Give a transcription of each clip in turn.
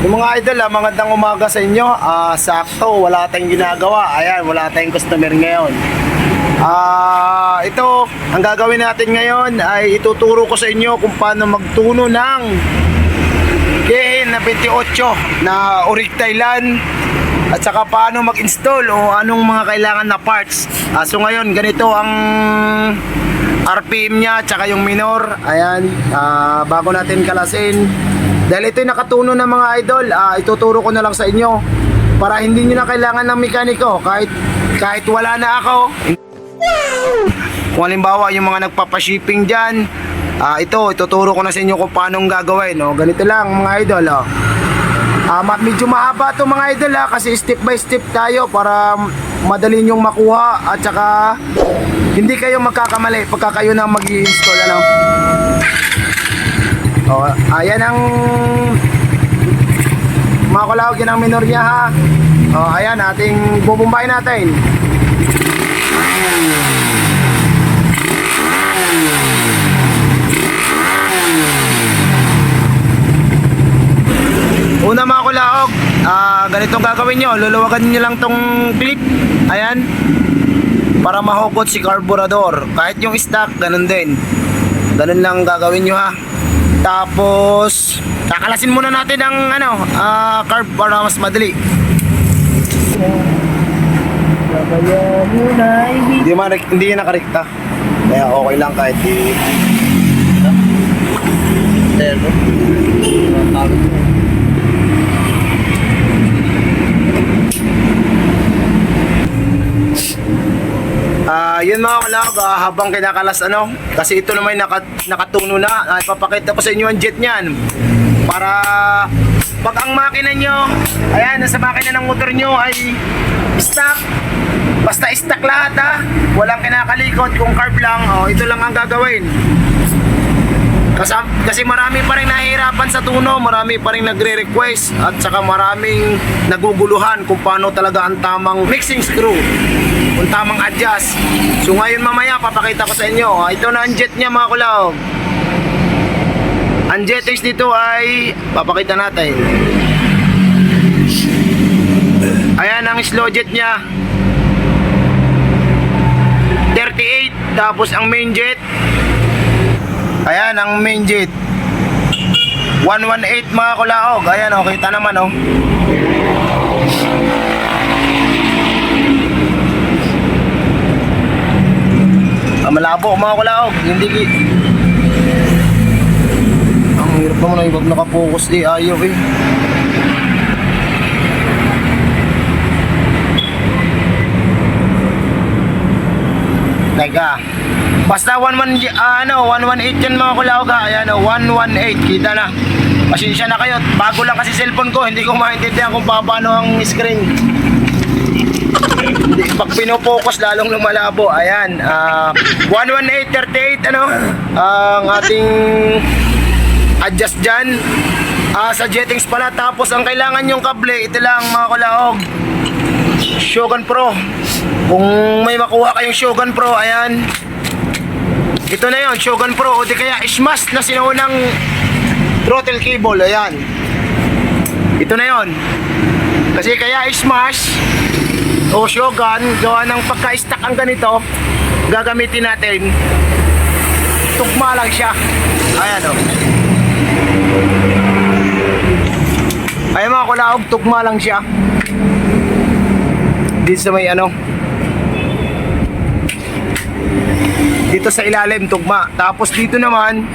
Yung mga idol, ah, magandang umaga sa inyo. Ah, sakto, wala tayong ginagawa. Ayan, wala tayong customer ngayon. Ah, ito, ang gagawin natin ngayon ay ituturo ko sa inyo kung paano magtuno ng KN na 28 na Orig Thailand at saka paano mag-install o anong mga kailangan na parts. Ah, so ngayon, ganito ang RPM niya at saka yung minor. Ayan, ah, bago natin kalasin. Dahil ito yung nakatuno ng mga idol, ah, ituturo ko na lang sa inyo para hindi nyo na kailangan ng mekaniko kahit kahit wala na ako. Kung halimbawa yung mga nagpapashipping dyan, ah, ito, ituturo ko na sa inyo kung paano gagawin. No? Ganito lang mga idol. Oh. Ma- medyo mahaba to mga idol ha, kasi step by step tayo para madali nyong makuha at saka hindi kayo magkakamali pagka kayo na mag install ano. Oh, ayan ang mga kulawag yan ang minor niya ha. Oh, ayan ating bubumbayin natin. Una mga kulaog, ah ganito ang gagawin nyo. Luluwagan nyo lang tong clip. Ayan. Para mahugot si carburetor. Kahit yung stock, ganun din. Ganun lang gagawin nyo ha. Tapos, kakalasin muna natin ang ano, ah carb para mas madali. Hindi, man, hindi nakarekta. Kaya okay lang kahit di... Ah, yun mga kalab, ah, habang kinakalas ano, kasi ito naman naka, nakatuno na, ah, ipapakita ko sa inyo ang jet niyan. Para pag ang makina nyo, ayan, nasa makina ng motor nyo ay stock, basta stock lahat ha, walang kinakalikot, kung carb lang, oh, ito lang ang gagawin. Kasi, kasi marami pa rin nahihirapan sa tuno, marami pa rin nagre-request at saka maraming naguguluhan kung paano talaga ang tamang mixing screw, kung tamang adjust. So ngayon mamaya papakita ko sa inyo, Ah, ito na ang jet niya mga kulaw. Ang jettings dito ay papakita natin. Ayan ang slow jet niya. 38 tapos ang main jet Ayan ang main jet 118 mga kulaog Ayan o kita naman o Malabo mga kulaog Hindi ki Ang hirap naman na ibag nakapokus di ayaw eh Teka. Basta 11 ah, ano, 118 yan mga kulaog ha. Ayan o, 118 kita na. Pasensya na kayo. Bago lang kasi cellphone ko, hindi ko maintindihan kung paano ang screen. Hindi, pag pinopokus lalong lumalabo. Ayan, ah 11838 ano, ang ating adjust dyan. Ah, sa jettings pala. Tapos ang kailangan yung kable, ito lang mga kulaog. Shogun Pro. Kung may makuha kayong Shogun Pro, ayan. Ito na yon Shogun Pro o di kaya Smash na sinuunang throttle cable, ayan. Ito na yon Kasi kaya Smash o Shogun, gawa ng pagka-stack ang ganito, gagamitin natin. Tugma lang siya. Ayan o. Ayan mga kulaog, tugma lang siya dito sa may ano dito sa ilalim tugma tapos dito naman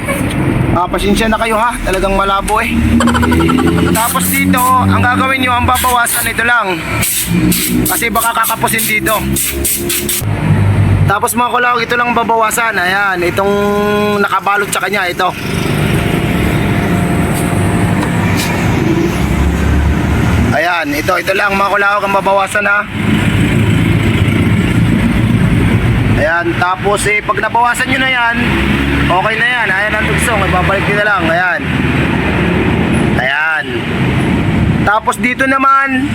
ah, pasensya na kayo ha talagang malabo eh tapos dito ang gagawin nyo ang babawasan ito lang kasi baka kakapusin dito tapos mga kulawag ito lang babawasan ayan itong nakabalot sa kanya ito Ayan, ito, ito lang mga kulawag ang babawasan ha. Ayan, tapos eh, pag nabawasan nyo na yan, okay na yan. Ayan ang tugsong, ibabalik nyo na lang. Ayan. Ayan. Tapos dito naman,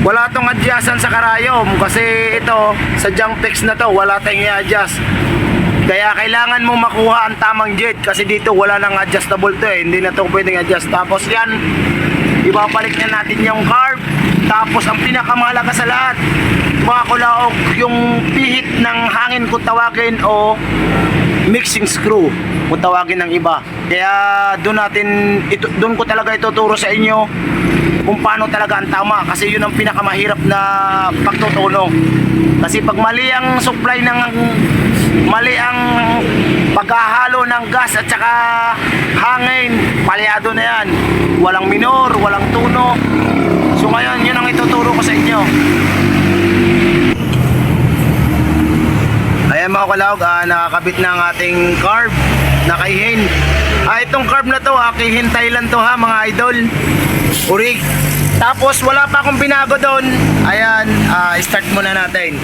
wala tong adjustan sa karayom kasi ito, sa jump fix na to, wala tayong i-adjust. Kaya kailangan mong makuha ang tamang jet kasi dito wala nang adjustable to eh. Hindi na to pwedeng adjust. Tapos yan, ibabalik na natin yung carb. Tapos ang pinakamahalaga sa lahat, mga kulaog, yung pihit ng hangin kung tawagin o mixing screw kung tawagin ng iba. Kaya doon natin ito doon ko talaga ituturo sa inyo kung paano talaga ang tama kasi yun ang pinakamahirap na pagtutuno. Kasi pag mali ang supply ng mali ang paghahalo ng gas at saka hangin, palyado na yan. Walang minor, walang tuno. So ngayon, yun ang ituturo ko sa inyo. Ayan mga kalawag, ah, nakakabit na ang ating carb, nakaihin. Ah, itong carb na to, ah, kihin Thailand to ha mga idol. Urig. Tapos wala pa akong binago doon. Ayan, ah, start muna natin.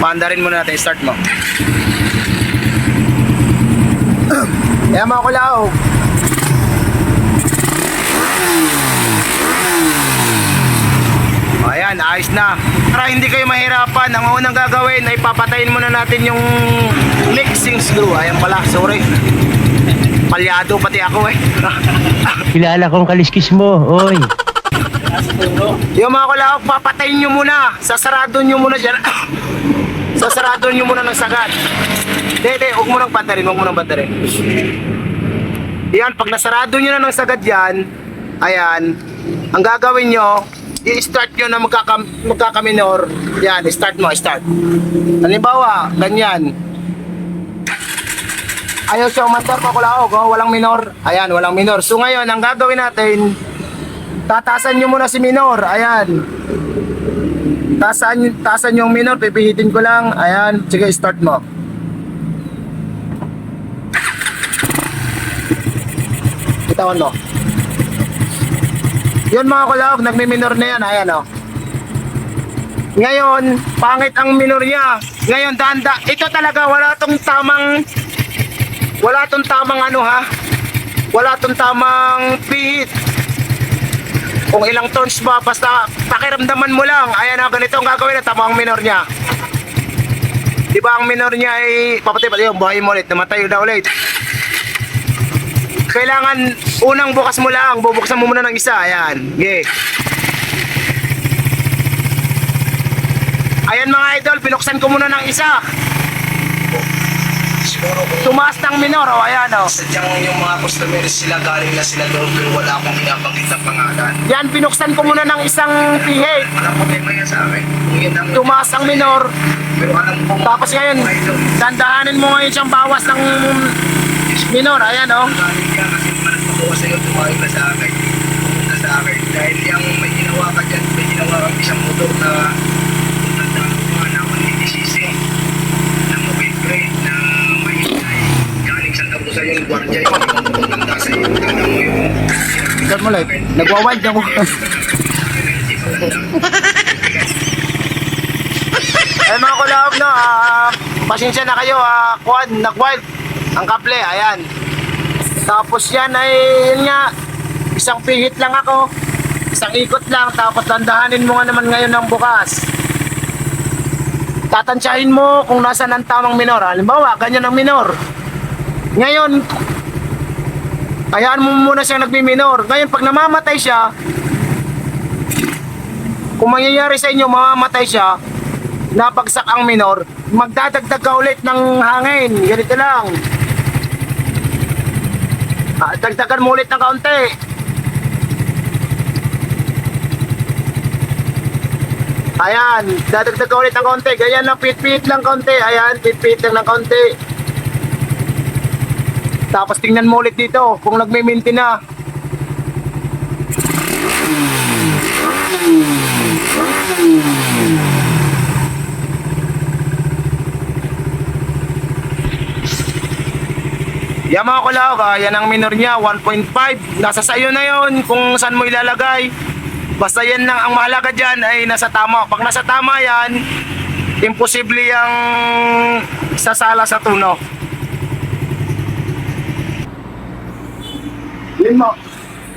Paandarin muna natin, start mo. Ayan mga kalawag. Ayan, ayos na. Para hindi kayo mahirapan, ang unang gagawin ay papatayin muna natin yung mixing screw. Ayan pala, sorry. Palyado pati ako eh. Kilala kong kaliskis mo, oy. yung mga kulawag, papatayin nyo muna. Sasarado nyo muna dyan. Sasarado nyo muna ng sagat. Hindi, huwag mo nang bandarin, huwag mo nang bandarin. Yan, pag nasarado nyo na ng sagat yan, ayan, ang gagawin nyo, i-start nyo na magkaka, magkakaminor. Yan, start mo, start. Halimbawa, ganyan. Ayaw siya umandar pa kulaog, oh, walang minor. Ayan, walang minor. So ngayon, ang gagawin natin, tatasan nyo muna si minor. Ayan. Tasan, tasan yung minor, pipihitin ko lang. Ayan, sige, start mo. Bitawan mo. Yun mga kulawag, nagmi-minor na yan. Ayan o. Ngayon, pangit ang minor niya. Ngayon, danda. Ito talaga, wala tong tamang wala tong tamang ano ha. Wala tong tamang pihit. Kung ilang tones ba, basta pakiramdaman mo lang. Ayan na, ganito ang gagawin na tama ang minor niya. Di ba ang minor niya ay papatay pati yung buhay mo ulit, namatay na ulit. Kailangan unang bukas mo lang, bubuksan mo muna ng isa. Ayan, okay. Ayan mga idol, binuksan ko muna ng isa. Tumaas ng minor, oh, ayan oh. sadyang yung mga customers sila galing na sila doon pero wala akong binabanggit na pangalan. Yan, binuksan ko muna ng isang pihit. Walang problema yan sa akin. Kung yun ang Tumaas ang minor. Pero alam ko Tapos ngayon, dandahanin mo ngayon siyang bawas ng minor. Ayan oh. galing niya kasi naman nagpabawas sa'yo, tumawag na sa akin. Pumunta sa akin. Dahil yung may ginawa ka dyan, may ginawa kang isang motor na tandaan ko nga na 180cc na mobile crate na may ingay. Galing sa tapo sa'yo yung gwardiya yung pumunta sa'yo. Tanda mo yung Cut mo light. Nagwawild ako. Ay mga kulab no, ah, pasensya na kayo, ah, kuan, nag-wild ang kaple, ayan. Tapos yan ay, yun nga, isang pihit lang ako, isang ikot lang, tapos dandahanin mo nga naman ngayon ng bukas. Tatansyahin mo kung nasaan ang tamang minor. Halimbawa, ganyan ang minor. Ngayon, Hayaan mo muna siyang nagmi-minor. Ngayon, pag namamatay siya, kung mangyayari sa inyo, mamamatay siya, napagsak ang minor, magdadagdag ka ulit ng hangin. Ganito lang. Ah, dagdagan mo ulit ng kaunti. Ayan, dadagdag ka ulit ng kaunti. Ganyan lang, pit-pit lang kaunti. Ayan, pit-pit lang ng kaunti. Tapos tingnan mo ulit dito kung nagme-maintain na. Kulawag, ah, yan ang minor niya, 1.5. Nasa sayo na yon kung saan mo ilalagay. Basta yan lang, ang mahalaga dyan ay nasa tama. Pag nasa tama yan, imposible yung sasala sa tuno. Yun mo.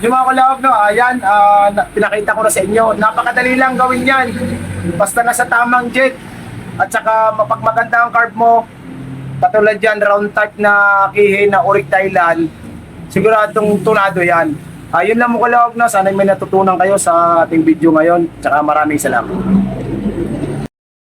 Yung mga kulawag, no, ayan, ah, na- pinakita ko na sa inyo. Napakadali lang gawin yan. Basta nasa tamang jet. At saka mapagmaganda ang carb mo. Katulad yan, round type na kihe na Uric Thailand. Siguradong tunado yan. Ayun lang mo kalawag na. Sana may natutunan kayo sa ating video ngayon. Tsaka maraming salamat.